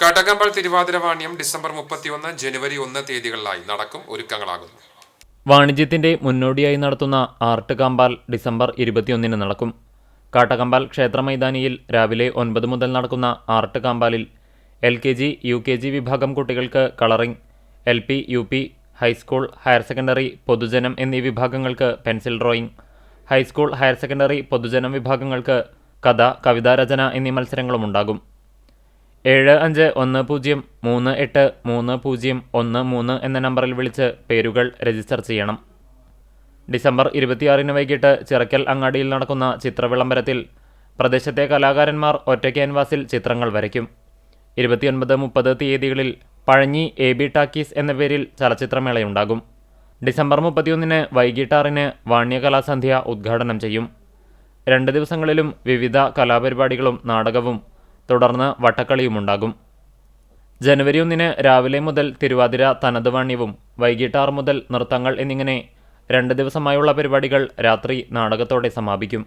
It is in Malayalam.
കാട്ടകമ്പൾ തിരുവാതിര വാണിയം ഡിസംബർ മുപ്പത്തിയൊന്ന് ജനുവരി ഒന്ന് തീയതികളിലായി നടക്കും ഒരുക്കങ്ങളാകുന്നു. വാണിജ്യത്തിന്റെ മുന്നോടിയായി നടത്തുന്ന ആർട്ട് കമ്പാൽ ഡിസംബർ ഇരുപത്തിയൊന്നിന് നടക്കും. കാട്ടകമ്പാൽ ക്ഷേത്ര മൈതാനിയിൽ രാവിലെ ഒൻപത് മുതൽ നടക്കുന്ന art കമ്പാലിൽ L K G U K G വിഭാഗം കുട്ടികൾക്ക് colouring L P U P high school higher secondary പൊതുജനം എന്നീ വിഭാഗങ്ങൾക്ക് pencil drawing high school higher secondary പൊതുജനം വിഭാഗങ്ങൾക്ക് കഥ കവിതാരചന എന്നീ മത്സരങ്ങളും ഉണ്ടാകും. ഏഴ് അഞ്ച് ഒന്ന് പൂജ്യം മൂന്ന് എട്ട് മൂന്ന് പൂജ്യം ഒന്ന് മൂന്ന് എന്ന നമ്പറിൽ വിളിച്ച് പേരുകൾ രജിസ്റ്റർ ചെയ്യണം. ഡിസംബർ ഇരുപത്തിയാറിന് വൈകിട്ട് ചിറക്കൽ അങ്ങാടിയിൽ നടക്കുന്ന ചിത്രവിളംബരത്തിൽ പ്രദേശത്തെ കലാകാരന്മാർ ഒറ്റ ക്യാൻവാസിൽ ചിത്രങ്ങൾ വരയ്ക്കും. ഇരുപത്തിയൊൻപത് മുപ്പത് തീയതികളിൽ പഴഞ്ഞി എ ബി ടാക്കീസ് എന്ന പേരിൽ ചലച്ചിത്രമേളയുണ്ടാകും. ഡിസംബർ മുപ്പത്തിയൊന്നിന് വൈകിട്ട് ആറിന് വാണ്യകലാസന്ധ്യ ഉദ്ഘാടനം ചെയ്യും. രണ്ട് ദിവസങ്ങളിലും വിവിധ കലാപരിപാടികളും നാടകവും തുടർന്ന് വട്ടക്കളിയുമുണ്ടാകും. ജനുവരി ഒന്നിന് രാവിലെ മുതൽ തിരുവാതിര തനത് വാണ്യവും വൈകിട്ട് ആറ് മുതൽ നൃത്തങ്ങൾ എന്നിങ്ങനെ രണ്ട് ദിവസമായുള്ള പരിപാടികൾ രാത്രി നാടകത്തോടെ സമാപിക്കും.